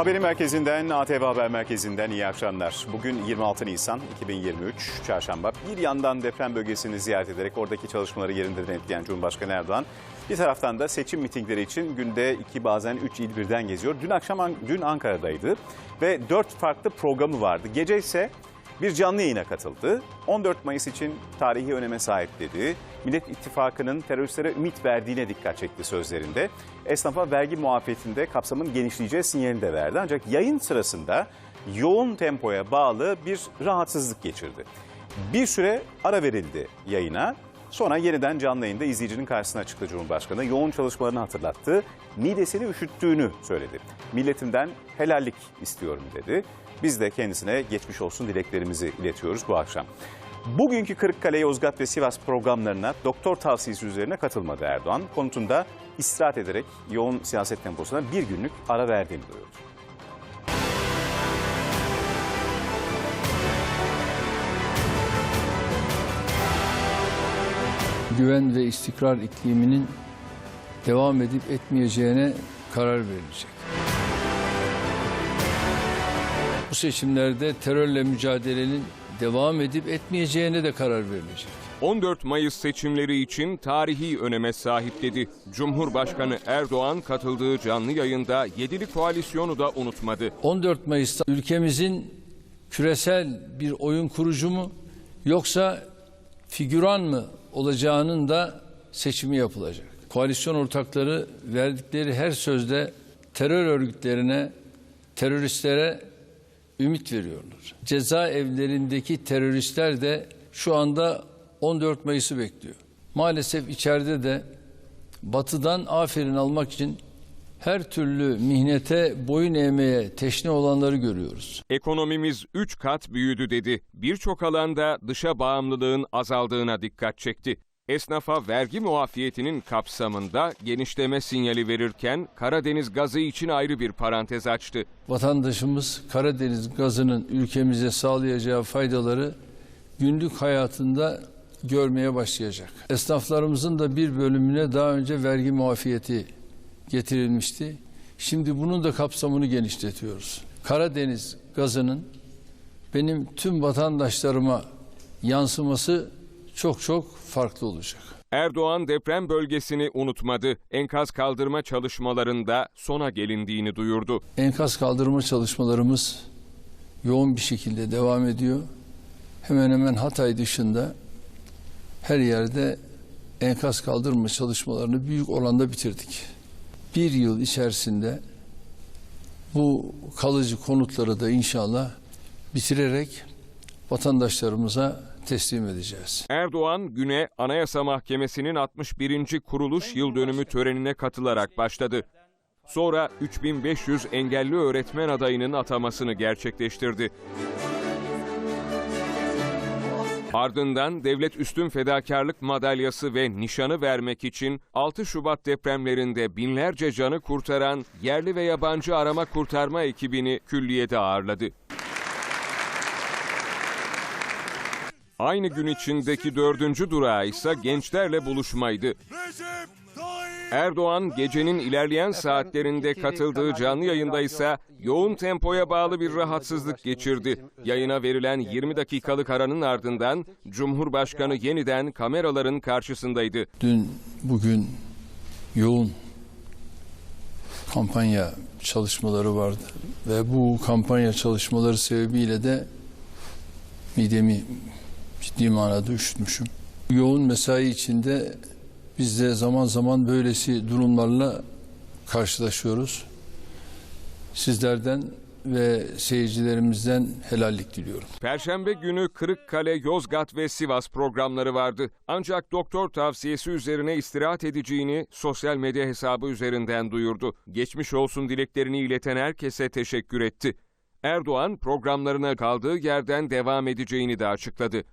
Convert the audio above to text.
Haberin merkezinden, ATV Haber Merkezi'nden iyi akşamlar. Bugün 26 Nisan 2023 Çarşamba. Bir yandan deprem bölgesini ziyaret ederek oradaki çalışmaları yerinde denetleyen Cumhurbaşkanı Erdoğan, bir taraftan da seçim mitingleri için günde iki bazen üç il birden geziyor. Dün akşam dün Ankara'daydı ve dört farklı programı vardı. Gece ise bir canlı yayına katıldı. 14 Mayıs için tarihi öneme sahip dedi. Millet İttifakı'nın teröristlere ümit verdiğine dikkat çekti sözlerinde. Esnafa vergi muafiyetinde kapsamın genişleyeceği sinyalini de verdi. Ancak yayın sırasında yoğun tempoya bağlı bir rahatsızlık geçirdi. Bir süre ara verildi yayına. Sonra yeniden canlı yayında izleyicinin karşısına çıktı Cumhurbaşkanı. Yoğun çalışmalarını hatırlattı. Midesini üşüttüğünü söyledi. Milletimden helallik istiyorum dedi. Biz de kendisine geçmiş olsun dileklerimizi iletiyoruz bu akşam. Bugünkü Kırıkkale, Yozgat ve Sivas programlarına doktor tavsiyesi üzerine katılmadı Erdoğan. Konutunda istirahat ederek yoğun siyaset temposuna bir günlük ara verdiğini duyurdu. Güven ve istikrar ikliminin devam edip etmeyeceğine karar verilecek. Bu seçimlerde terörle mücadelenin devam edip etmeyeceğine de karar verilecek. 14 Mayıs seçimleri için tarihi öneme sahip dedi. Cumhurbaşkanı Erdoğan katıldığı canlı yayında yedili koalisyonu da unutmadı. 14 Mayıs'ta ülkemizin küresel bir oyun kurucu mu yoksa figüran mı olacağının da seçimi yapılacak. Koalisyon ortakları verdikleri her sözde terör örgütlerine, teröristlere ümit veriyorlar. Cezaevlerindeki teröristler de şu anda 14 Mayıs'ı bekliyor. Maalesef içeride de batıdan aferin almak için her türlü mihnete boyun eğmeye teşne olanları görüyoruz. Ekonomimiz 3 kat büyüdü dedi. Birçok alanda dışa bağımlılığın azaldığına dikkat çekti. Esnafa vergi muafiyetinin kapsamında genişleme sinyali verirken Karadeniz gazı için ayrı bir parantez açtı. Vatandaşımız Karadeniz gazının ülkemize sağlayacağı faydaları günlük hayatında görmeye başlayacak. Esnaflarımızın da bir bölümüne daha önce vergi muafiyeti getirilmişti. Şimdi bunun da kapsamını genişletiyoruz. Karadeniz gazının benim tüm vatandaşlarıma yansıması çok çok farklı olacak. Erdoğan deprem bölgesini unutmadı. Enkaz kaldırma çalışmalarında sona gelindiğini duyurdu. Enkaz kaldırma çalışmalarımız yoğun bir şekilde devam ediyor. Hemen hemen Hatay dışında her yerde enkaz kaldırma çalışmalarını büyük oranda bitirdik. Bir yıl içerisinde bu kalıcı konutları da inşallah bitirerek vatandaşlarımıza teslim edeceğiz. Erdoğan güne Anayasa Mahkemesi'nin 61. kuruluş yıl dönümü törenine katılarak başladı. Sonra 3500 engelli öğretmen adayının atamasını gerçekleştirdi. Ardından Devlet Üstün Fedakarlık Madalyası ve nişanı vermek için 6 Şubat depremlerinde binlerce canı kurtaran yerli ve yabancı arama kurtarma ekibini külliyede ağırladı. Aynı gün içindeki dördüncü durağı ise gençlerle buluşmaydı. Erdoğan gecenin ilerleyen saatlerinde katıldığı canlı yayında ise yoğun tempoya bağlı bir rahatsızlık geçirdi. Yayına verilen 20 dakikalık aranın ardından Cumhurbaşkanı yeniden kameraların karşısındaydı. Dün, bugün yoğun kampanya çalışmaları vardı ve bu kampanya çalışmaları sebebiyle de midemi ciddi manada üşütmüşüm. Yoğun mesai içinde biz de zaman zaman böylesi durumlarla karşılaşıyoruz. Sizlerden ve seyircilerimizden helallik diliyorum. Perşembe günü Kırıkkale, Yozgat ve Sivas programları vardı. Ancak doktor tavsiyesi üzerine istirahat edeceğini sosyal medya hesabı üzerinden duyurdu. Geçmiş olsun dileklerini ileten herkese teşekkür etti. Erdoğan programlarına kaldığı yerden devam edeceğini de açıkladı.